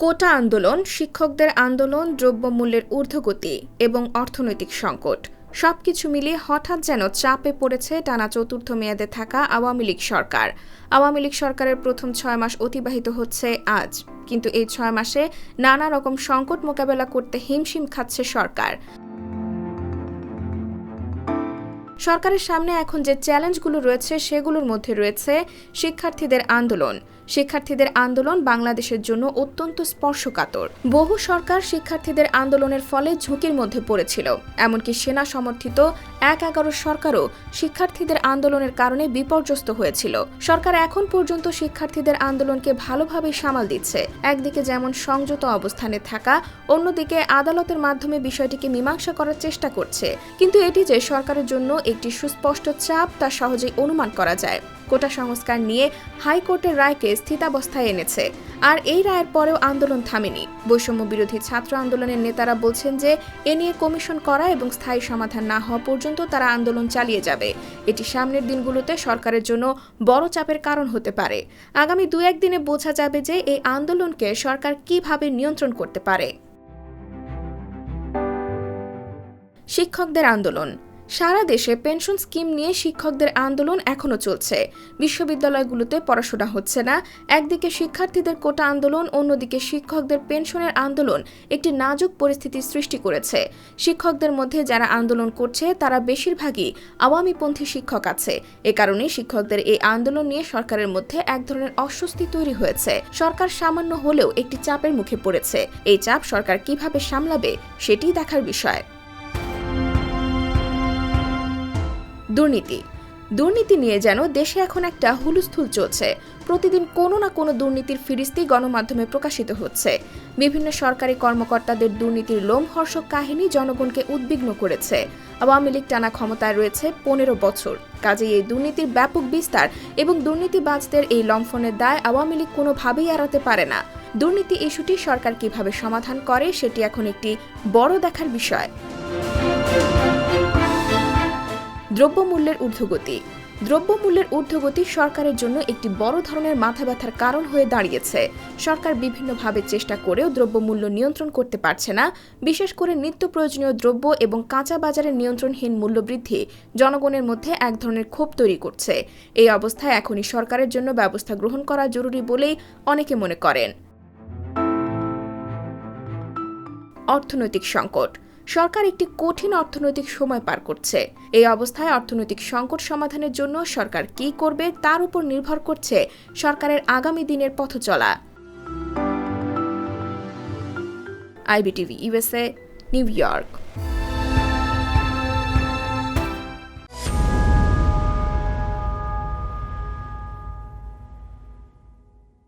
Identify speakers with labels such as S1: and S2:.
S1: কোটা আন্দোলন, শিক্ষকদের আন্দোলন, দ্রব্যমূল্যের ঊর্ধ্বগতি এবং অর্থনৈতিক সংকট, সবকিছু মিলিয়ে হঠাৎ যেন চাপে পড়েছে টানা চতুর্থ মেয়াদে থাকা আওয়ামী লীগ সরকার। আওয়ামী লীগ সরকারের প্রথম ছয় মাস অতিবাহিত হচ্ছে আজ। কিন্তু এই ছয় মাসে নানা রকম সংকট মোকাবেলা করতে হিমশিম খাচ্ছে সরকার। সরকারের সামনে এখন যে চ্যালেঞ্জগুলো রয়েছে, সেগুলোর মধ্যে রয়েছে শিক্ষার্থীদের আন্দোলন। শিক্ষার্থীদের আন্দোলন বাংলাদেশের জন্য অত্যন্ত স্পর্শকাতর। বহু সরকার শিক্ষার্থীদের আন্দোলনের ফলে ঝুঁকির মধ্যে পড়েছিল। এমনকি সেনা সমর্থিত এক এগারো সরকারও শিক্ষার্থীদের আন্দোলনের কারণে বিপর্যস্ত হয়েছিল। সরকার এখন পর্যন্ত শিক্ষার্থীদের আন্দোলনকে ভালোভাবে সামাল দিচ্ছে। একদিকে যেমন সংযত অবস্থানে থাকা, অন্যদিকে আদালতের মাধ্যমে বিষয়টিকে মীমাংসা করার চেষ্টা করছে। কিন্তু এটি যে সরকারের জন্য একটি সুস্পষ্ট চাপ তা সহজেই অনুমান করা যায়। কোটা সংস্কার নিয়ে হাইকোর্টের রায়কে স্থিতাবস্থায় এনেছে। আর এই রায়ের পরেও আন্দোলন থামেনি। বৈষম্য বিরোধী ছাত্র আন্দোলনের নেতারা বলছেন যে, এ নিয়ে কমিশন করা এবং স্থায়ী সমাধান না হওয়া পর্যন্ত তারা আন্দোলন চালিয়ে যাবে। এটি সামনের দিনগুলোতে সরকারের জন্য বড় চাপের কারণ হতে পারে। আগামী দু একদিনে বোঝা যাবে যে, এই আন্দোলনকে সরকার কীভাবে নিয়ন্ত্রণ করতে পারে। শিক্ষকদের আন্দোলন সারা দেশে পেনশন স্কিম নিয়ে শিক্ষকদের আন্দোলন এখনও চলছে। বিশ্ববিদ্যালয়গুলোতে পড়াশোনা হচ্ছে না। একদিকে শিক্ষার্থীদের কোটা আন্দোলন, অন্যদিকে শিক্ষকদের পেনশনের আন্দোলন একটি নাজুক পরিস্থিতি সৃষ্টি করেছে। শিক্ষকদের মধ্যে যারা আন্দোলন করছে, তারা বেশিরভাগই আওয়ামীপন্থী শিক্ষক আছে। এ কারণে শিক্ষকদের এই আন্দোলন নিয়ে সরকারের মধ্যে এক ধরনের অস্বস্তি তৈরি হয়েছে। সরকার সামান্য হলেও একটি চাপের মুখে পড়েছে। এই চাপ সরকার কীভাবে সামলাবে সেটি দেখার বিষয়। দুর্নীতি। দুর্নীতি নিয়ে যেন দেশে এখন একটা হুলুস্থুল চলছে। প্রতিদিন কোনো না কোনো দুর্নীতির ফিরিস্তি গণমাধ্যমে প্রকাশিত হচ্ছে। বিভিন্ন সরকারি কর্মকর্তাদের দুর্নীতির লোমহর্ষক কাহিনী জনগণকে উদ্বিগ্ন করেছে। আওয়ামী লীগ টানা ক্ষমতায় রয়েছে পনেরো বছর। কাজেই এই দুর্নীতির ব্যাপক বিস্তার এবং দুর্নীতিবাজদের এই লম্ফনের দায় আওয়ামী লীগ কোনোভাবেই এড়াতে পারে না। দুর্নীতি ইস্যুটি সরকার কীভাবে সমাধান করে সেটি এখন একটি বড় দেখার বিষয়। দ্রব্যমূল্যের ঊর্ধ্বগতি। দ্রব্যমূল্যের ঊর্ধ্বগতি সরকারের জন্য একটি বড় ধরনের মাথা ব্যথার কারণ হয়ে দাঁড়িয়েছে। সরকার বিভিন্নভাবে চেষ্টা করেও দ্রব্যমূল্য নিয়ন্ত্রণ করতে পারছে না। বিশেষ করে নিত্য প্রয়োজনীয় দ্রব্য এবং কাঁচা বাজারের নিয়ন্ত্রণহীন মূল্যবৃদ্ধি জনগণের মধ্যে এক ধরনের ক্ষোভ তৈরি করছে। এই অবস্থায় এখনই সরকারের জন্য ব্যবস্থা গ্রহণ করা জরুরি বলেই অনেকে মনে করেন। অর্থনৈতিক সংকট। সরকার একটি কঠিন অর্থনৈতিক সময় পার করছে। এই অবস্থায় অর্থনৈতিক সংকট সমাধানের জন্য সরকার কি করবে তার উপর নির্ভর করছে সরকারের আগামী দিনের পথ চলা। IBTV, USA, New York.